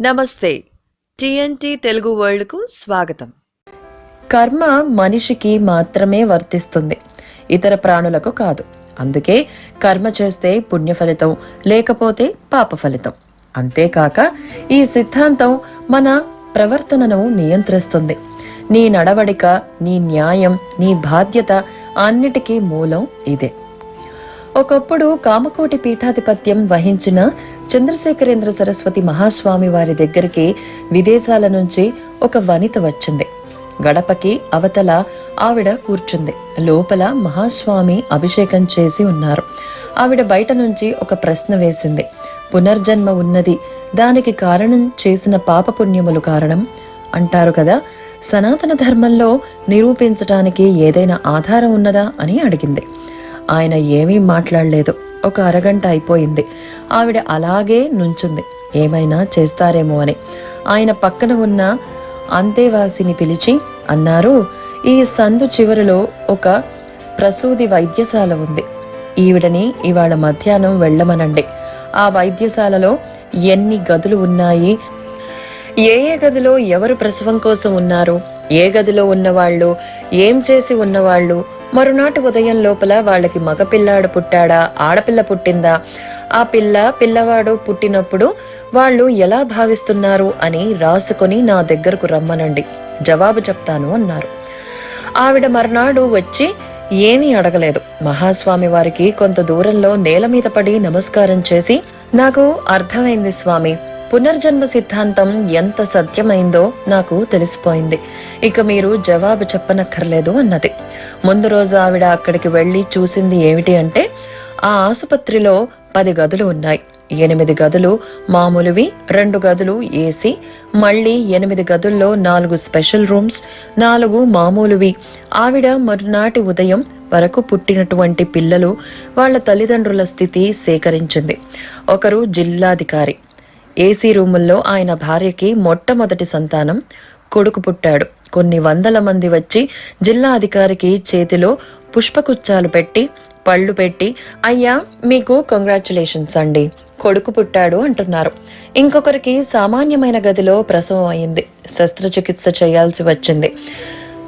నమస్తే. టీఎన్టీ తెలుగు వరల్డ్కు స్వాగతం. కర్మ మనిషికి మాత్రమే వర్తిస్తుంది. ఇతర ప్రాణులకు కాదు. అందుకే కర్మ చేస్తే పుణ్య ఫలితం లేకపోతే పాప ఫలితం. అంతేకాక ఈ సిద్ధాంతం మన ప్రవర్తనను నియంత్రిస్తుంది. నీ నడవడిక నీ న్యాయం నీ బాధ్యత అన్నిటికీ మూలం ఇదే. ఒకప్పుడు కామకోటి పీఠాధిపత్యం వహించిన చంద్రశేఖరేంద్ర సరస్వతి మహాస్వామి వారి దగ్గరికి విదేశాల నుంచి ఒక వనిత వచ్చింది. గడపకి అవతల ఆవిడ కూర్చుంది. లోపల మహాస్వామి అభిషేకం చేసి ఉన్నారు. ఆవిడ బయట నుంచి ఒక ప్రశ్న వేసింది. పునర్జన్మ ఉన్నది. దానికి కారణం చేసిన పాపపుణ్యములు కారణం? అంటారు కదా సనాతన ధర్మంలో నిరూపించటానికి ఏదైనా ఆధారం ఉన్నదా అని అడిగింది. ఆయన ఏమీ మాట్లాడలేదు. ఒక అరగంట అయిపోయింది. ఆవిడ అలాగే నుంచుంది. ఏమైనా చేస్తారేమో అని. ఆయన పక్కన ఉన్న అంతేవాసిని పిలిచి అన్నారు ఈ సందు చివరిలో ఒక ప్రసూది వైద్యశాల ఉంది. ఈవిడని ఇవాళ మధ్యాహ్నం వెళ్ళమనండి. ఆ వైద్యశాలలో ఎన్ని గదులు ఉన్నాయి? ఏ ఏ గదిలో ఎవరు ప్రసవం కోసం ఉన్నారు? ఏ గదిలో ఉన్నవాళ్ళు? ఏం చేసి ఉన్నవాళ్ళు? మరునాటి ఉదయం లోపల వాళ్ళకి మగపిల్లాడు పుట్టాడా? ఆడపిల్ల పుట్టిందా? ఆ పిల్ల పిల్లవాడు పుట్టినప్పుడు వాళ్ళు ఎలా భావిస్తున్నారు అని రాసుకొని నా దగ్గరకు రమ్మనండి. జవాబు చెప్తాను అన్నారు. ఆవిడ మర్నాడు వచ్చి ఏమీ అడగలేదు. మహాస్వామి వారికి కొంత దూరంలో నేల మీద పడి నమస్కారం చేసి నాకు అర్థమైంది స్వామి పునర్జన్మ సిద్ధాంతం ఎంత సత్యమైందో నాకు తెలిసిపోయింది. ఇక మీరు జవాబు చెప్పనక్కర్లేదు అన్నది. ముందు రోజు ఆవిడ అక్కడికి వెళ్ళి చూసింది ఏమిటి అంటే ఆ ఆసుపత్రిలో పది గదులు ఉన్నాయి. ఎనిమిది గదులు మామూలువి రెండు గదులు ఏసీ మళ్ళీ ఎనిమిది గదుల్లో నాలుగు స్పెషల్ రూమ్స్ నాలుగు మామూలువి. ఆవిడ మరునాటి ఉదయం వరకు పుట్టినటువంటి పిల్లలు వాళ్ళ తల్లిదండ్రుల స్థితి సేకరించింది. ఒకరు జిల్లాధికారి. ఏసీ రూముల్లో ఆయన భార్యకి మొట్టమొదటి సంతానం కొడుకు పుట్టాడు. కొన్ని వందల మంది వచ్చి జిల్లా అధికారికి చేతిలో పుష్పగుచ్చాలు పెట్టి పళ్ళు పెట్టి అయ్యా మీకు కంగ్రాచులేషన్స్ అండి. కొడుకు పుట్టాడు అంటున్నారు. ఇంకొకరికి సామాన్యమైన గదిలో ప్రసవం అయింది. శస్త్రచికిత్స చేయాల్సి వచ్చింది.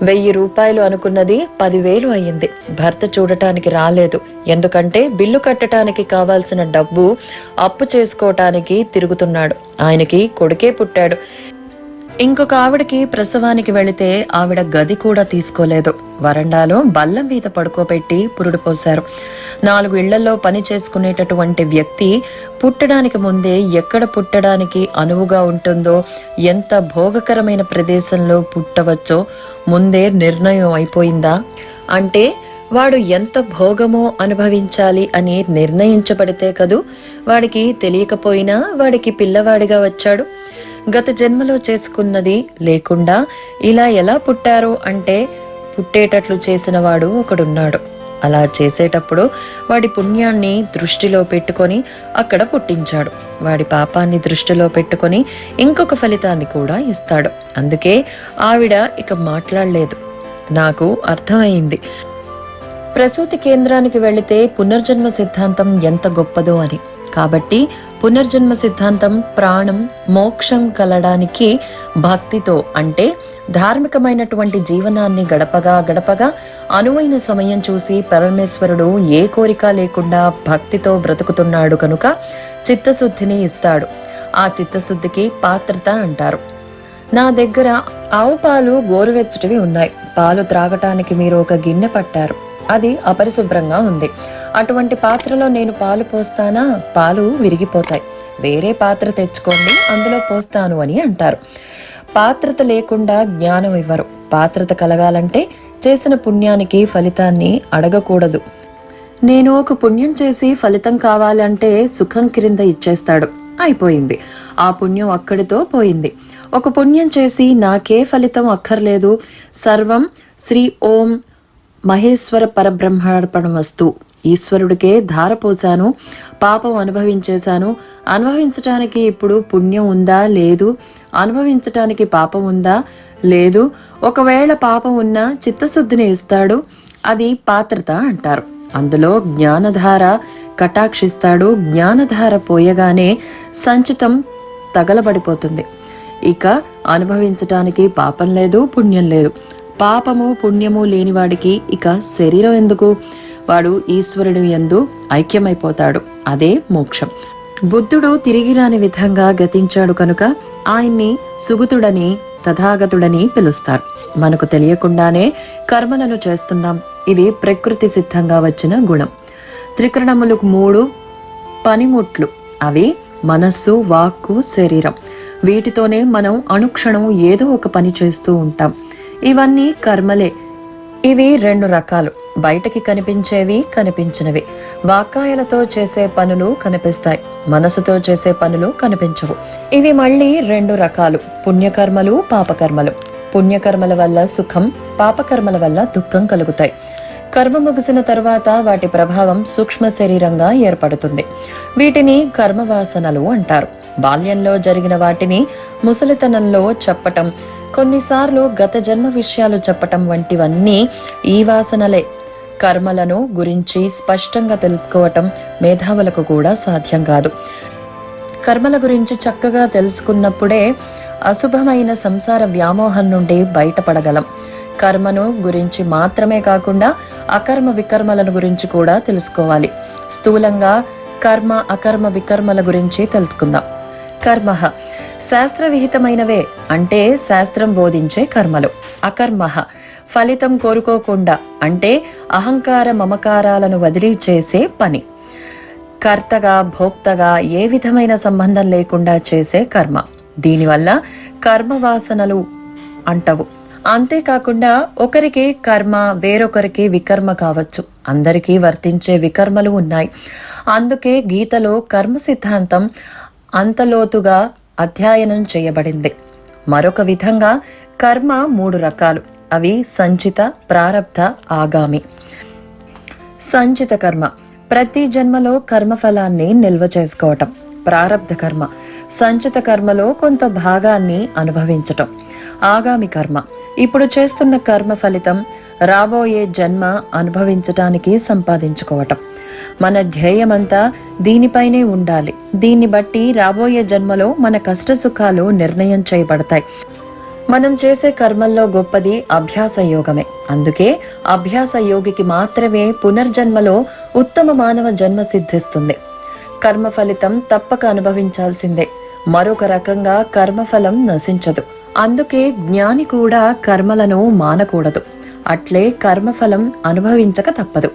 వెయ్యి రూపాయలు అనుకున్నది పదివేలు అయ్యింది. భర్త చూడటానికి రాలేదు. ఎందుకంటే బిల్లు కట్టడానికి కావాల్సిన డబ్బు అప్పు చేసుకోవటానికి తిరుగుతున్నాడు. ఆయనకి కొడుకే పుట్టాడు. ఇంకొక ఆవిడకి ప్రసవానికి వెళితే ఆవిడ గది కూడా తీసుకోలేదు. వరండాలో బల్లం మీద పడుకోబెట్టి పురుడు పోశారు. నాలుగు ఇళ్ళలో పని చేసుకునేటటువంటి వ్యక్తి పుట్టడానికి ముందే ఎక్కడ పుట్టడానికి అనువుగా ఉంటుందో ఎంత భోగకరమైన ప్రదేశంలో పుట్టవచ్చో ముందే నిర్ణయం అయిపోయిందా? అంటే వాడు ఎంత భోగమో అనుభవించాలి అని నిర్ణయించబడితే కదూ? వాడికి తెలియకపోయినా వాడికి పిల్లవాడిగా వచ్చాడు? గత జన్మలో చేసుకున్నది లేకుండా ఇలా ఎలా పుట్టారు అంటే పుట్టేటట్లు చేసిన వాడు ఒకడున్నాడు. అలా చేసేటప్పుడు వాడి పుణ్యాన్ని దృష్టిలో పెట్టుకొని అక్కడ పుట్టించాడు. వాడి పాపాన్ని దృష్టిలో పెట్టుకొని ఇంకొక ఫలితాన్ని కూడా ఇస్తాడు. అందుకే ఆవిడ ఇక మాట్లాడలేదు. నాకు అర్థమైంది. ప్రసూతి కేంద్రానికి వెళితే పునర్జన్మ సిద్ధాంతం ఎంత గొప్పదో అని. కాబట్టి పునర్జన్మ సిద్ధాంతం ప్రాణం మోక్షం కలడానికి భక్తితో అంటే ధార్మికమైనటువంటి జీవనాన్ని గడపగా గడపగా అనువైన సమయం చూసి పరమేశ్వరుడు ఏ కోరిక లేకుండా భక్తితో బ్రతుకుతున్నాడు కనుక చిత్తశుద్ధిని ఇస్తాడు. ఆ చిత్తశుద్ధికి పాత్రత అంటారు. నా దగ్గర ఆవు పాలు గోరువెచ్చటివి ఉన్నాయి. పాలు త్రాగటానికి మీరు ఒక గిన్నె పట్టారు. అది అపరిశుభ్రంగా ఉంది. అటువంటి పాత్రలో నేను పాలు పోస్తానా? పాలు విరిగిపోతాయి. వేరే పాత్ర తెచ్చుకోండి అందులో పోస్తాను అని అంటారు. పాత్రత లేకుండా జ్ఞానం ఇవ్వరు. పాత్రత కలగాలంటే చేసిన పుణ్యానికి ఫలితాన్ని అడగకూడదు. నేను ఒక పుణ్యం చేసి ఫలితం కావాలంటే సుఖం క్రింద ఇచ్చేస్తాడు. అయిపోయింది. ఆ పుణ్యం అక్కడితో పోయింది. ఒక పుణ్యం చేసి నాకే ఫలితం అక్కర్లేదు. సర్వం శ్రీ ఓం మహేశ్వర పరబ్రహ్మార్పణ వస్తు ఈశ్వరుడికే ధార పోశాను పాపం అనుభవించేశాను. అనుభవించటానికి ఇప్పుడు పుణ్యం ఉందా? లేదు. అనుభవించటానికి పాపం ఉందా? లేదు. ఒకవేళ పాపం ఉన్నా చిత్తశుద్ధిని ఇస్తాడు. అది పాత్రత అంటారు. అందులో జ్ఞానధార కటాక్షిస్తాడు. జ్ఞానధార పోయగానే సంచితం తగలబడిపోతుంది. ఇక అనుభవించటానికి పాపం లేదు పుణ్యం లేదు. పాపము పుణ్యము లేనివాడికి ఇక శరీరం ఎందుకు? వాడు ఈశ్వరుడు ఎందు ఐక్యమైపోతాడు. అదే మోక్షం. బుద్ధుడు తిరిగి రాని విధంగా గతించాడు కనుక ఆయన్ని సుగుతుడని తథాగతుడని పిలుస్తారు. మనకు తెలియకుండానే కర్మలను చేస్తున్నాం. ఇది ప్రకృతి సిద్ధంగా వచ్చిన గుణం. త్రికరణములు మూడు పనిముట్లు. అవి మనస్సు వాక్కు శరీరం. వీటితోనే మనం అనుక్షణం ఏదో ఒక పని చేస్తూ ఉంటాం. ఇవన్నీ కర్మలే. ఇవి రెండు రకాలు. బయటకి కనిపించేవి కనిపించినవి. వాక్కాయలతో చేసే పనులు కనిపిస్తాయి. మనసుతో చేసే పనులు కనిపించవు. ఇవి మళ్ళీ రెండు రకాలు. పుణ్యకర్మలు పాపకర్మలు. పుణ్యకర్మల వల్ల సుఖం పాపకర్మల వల్ల దుఃఖం కలుగుతాయి. కర్మ ముగిసిన తర్వాత వాటి ప్రభావం సూక్ష్మ శరీరంగా ఏర్పడుతుంది. వీటిని కర్మవాసనలు అంటారు. బాల్యంలో జరిగిన వాటిని ముసలితనంలో చెప్పటం కొన్నిసార్లు గత జన్మ విషయాలు చెప్పటం వంటివన్నీ ఈ వాసనలే. కర్మలను గురించి స్పష్టంగా తెలుసుకోవటం మేధావులకు కూడా సాధ్యం కాదు. కర్మల గురించి చక్కగా తెలుసుకున్నప్పుడే అశుభమైన సంసార వ్యామోహం నుండి బయటపడగలం. కర్మను గురించి మాత్రమే కాకుండా అకర్మ వికర్మలను గురించి కూడా తెలుసుకోవాలి. స్థూలంగా కర్మ అకర్మ వికర్మల గురించి తెలుసుకుందాం. కర్మ శాస్త్ర విహితమైనవే అంటే శాస్త్రం బోధించే కర్మలు అకర్మ ఫలితం కోరుకోకుండా అంటే అహంకార మమకారాలను వదిలి చేసే పని. కర్తగా భోక్తగా ఏ విధమైన సంబంధం లేకుండా చేసే కర్మ. దీనివల్ల కర్మ వాసనలు అంటవు. అంతేకాకుండా ఒకరికి కర్మ వేరొకరికి వికర్మ కావచ్చు. అందరికీ వర్తించే వికర్మలు ఉన్నాయి. అందుకే గీతలో కర్మ సిద్ధాంతం అంతలోతుగా అధ్యయనం చేయబడింది. మరొక విధంగా కర్మ మూడు రకాలు. అవి సంచిత ప్రారబ్ధ ఆగామి. సంచిత కర్మ. ప్రతి జన్మలో కర్మఫలాన్ని నిల్వ చేసుకోవటం. ప్రారబ్ధ కర్మ. సంచిత కర్మలో కొంత భాగాన్ని అనుభవించటం. ఆగామి కర్మ. ఇప్పుడు చేస్తున్న కర్మ ఫలితం రాబోయే జన్మ అనుభవించటానికి సంపాదించుకోవటం. మన ధ్యేయమంతా దీనిపైనే ఉండాలి. దీన్ని బట్టి రాబోయే జన్మలో మన కష్ట సుఖాలు నిర్ణయం చేయబడతాయి. మనం చేసే కర్మల్లో గొప్పది అభ్యాస యోగమే అందుకే అభ్యాస యోగికి మాత్రమే పునర్జన్మలో ఉత్తమ మానవ జన్మ సిద్ధిస్తుంది. కర్మ ఫలితం తప్పక అనుభవించాల్సిందే. మరొక రకంగా కర్మఫలం నశించదు. అందుకే జ్ఞాని కూడా కర్మలను మానకూడదు. అట్లే కర్మఫలం అనుభవించక తప్పదు.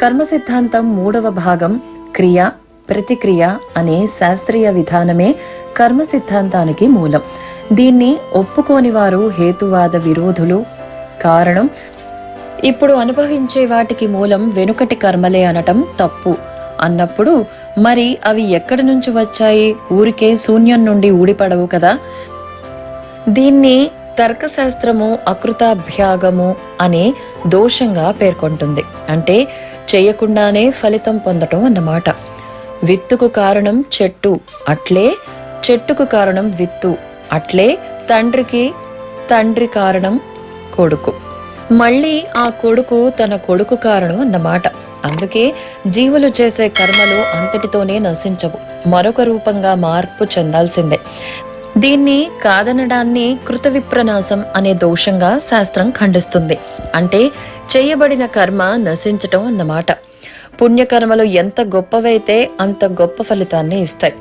కర్మ సిద్ధాంతం మూడవ భాగం క్రియ ప్రతిక్రియ అనే శాస్త్రీయ విధానమే కర్మ సిద్ధాంతానికి మూలం. దీన్ని ఒప్పుకోని వారు హేతువాద విరోధులు. కారణం ఇప్పుడు అనుభవించే వాటికి మూలం వెనుకటి కర్మలే అనటం తప్పు. అన్నప్పుడు మరి అవి ఎక్కడి నుంచి వచ్చాయి? ఊరికే శూన్యం నుండి ఊడిపడవు కదా? దీన్ని తర్కశాస్త్రము అకృతాభ్యాగము అనే దోషంగా పేర్కొంటుంది. అంటే చేయకుండానే ఫలితం పొందటం అన్నమాట. విత్తుకు కారణం చెట్టు అట్లే చెట్టుకు కారణం విత్తు అట్లే తండ్రికి తండ్రి కారణం కొడుకు. మళ్ళీ ఆ కొడుకు తన కొడుకు కారణం అన్నమాట. అందుకే జీవులు చేసే కర్మలు అంతటితోనే నశించవు. మరొక రూపంగా మార్పు చెందాల్సిందే. దీన్ని కాదనడాన్ని కృతవిప్రనాశం అనే దోషంగా శాస్త్రం ఖండిస్తుంది. అంటే చేయబడిన కర్మ నశించటం అన్నమాట. పుణ్యకర్మలు ఎంత గొప్పవైతే అంత గొప్ప ఫలితాన్ని ఇస్తాయి.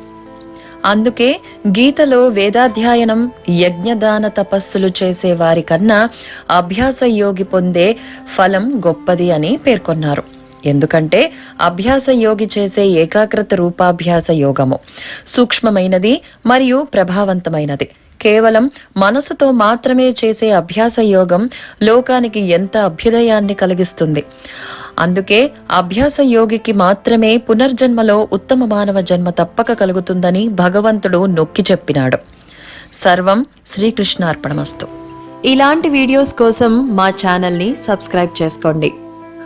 అందుకే గీతలో వేదాధ్యయనం యజ్ఞదాన తపస్సులు చేసే వారికన్నా అభ్యాస యోగి పొందే ఫలం గొప్పది అని పేర్కొన్నారు. ఎందుకంటే అభ్యాస యోగి చేసే ఏకాగ్రత రూపాభ్యాస యోగము. సూక్ష్మమైనది మరియు ప్రభావవంతమైనది. కేవలం మనసుతో మాత్రమే చేసే అభ్యాస యోగం లోకానికి ఎంత అభ్యుదయాన్ని కలిగిస్తుంది. అందుకే అభ్యాస యోగికి మాత్రమే పునర్జన్మలో ఉత్తమ మానవ జన్మ తప్పక కలుగుతుందని భగవంతుడు నొక్కి చెప్పినాడు. సర్వం శ్రీకృష్ణార్పణమస్తు. ఇలాంటి వీడియోస్ కోసం మా ఛానల్ని సబ్స్క్రైబ్ చేసుకోండి.